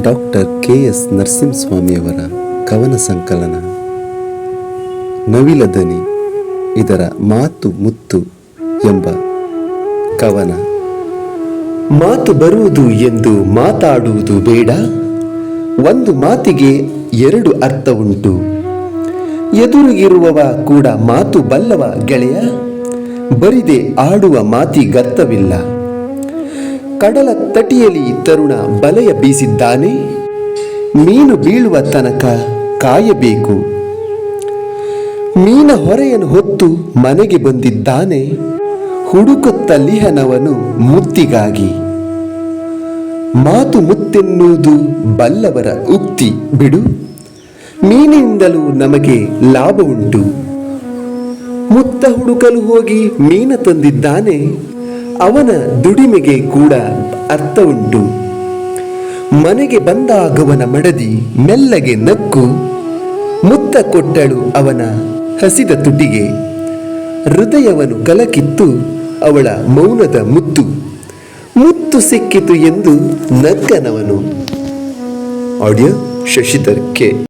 Doctor K S ನರಸಿಂಹಸ್ವಾಮಿಯವರ ಕವನ ಸಂಕಲನ. ನವಿಲ ದನಿ ಇದರ ಮಾತು ಮುತ್ತು ಎಂಬ ಕವನ. ಮಾತು ಬರುವುದು ಎಂದು ಮಾತಾಡುವುದು ಬೇಡ. ಒಂದು ಮಾತಿಗೆ ಎರಡು ಅರ್ಥ ಉಂಟು. ಎದುರಿಗಿರುವವ ಕೂಡ ಮಾತು ಬಲ್ಲವ ಗೆಳೆಯ. ಬರಿದೆ ಆಡುವ ಮಾತಿಗರ್ಥವಿಲ್ಲ ಕಡಲ ತಟಿಯಲ್ಲಿ ತರುಣ ಬಲೆಯ ಬೀಸಿದ್ದಾನೆ. ಮೀನು ಬೀಳುವ ತನಕ ಕಾಯಬೇಕು. ಮೀನ ಹೊರೆಯನ್ನು ಹೊತ್ತು ಮನೆಗೆ ಬಂದಿದ್ದಾನೆ. ಹುಡುಕುತ್ತ ಲಿಹನವನು ಮುತ್ತಿಗಾಗಿ. ಮಾತು ಮುತ್ತೆನ್ನುವುದು ಬಲ್ಲವರ ಉಕ್ತಿ ಬಿಡು. ಮೀನಿನಿಂದಲೂ ನಮಗೆ ಲಾಭ ಉಂಟು ಮುತ್ತ ಹುಡುಕಲು ಹೋಗಿ ಮೀನ ತಂದಿದ್ದಾನೆ. ಅವನ ದುಡಿಮೆಗೆ ಕೂಡ ಅರ್ಥ ಉಂಟು ಮನೆಗೆ ಬಂದಾಗವನ ಮಡದಿ ಮೆಲ್ಲಗೆ ನಕ್ಕು, ಮುತ್ತ ಕೊಟ್ಟಳು ಅವನ ಹಸಿದ ತುಟಿಗೆ. ಹೃದಯವನ್ನು ಕಲಕಿತ್ತು ಅವಳ ಮೌನದ ಮುತ್ತು. ಮುತ್ತು ಸಿಕ್ಕಿತು ಎಂದು ನಕ್ಕನವನು ಆಡಿಯೋ ಶಶಿಧರ್ ಕೆ.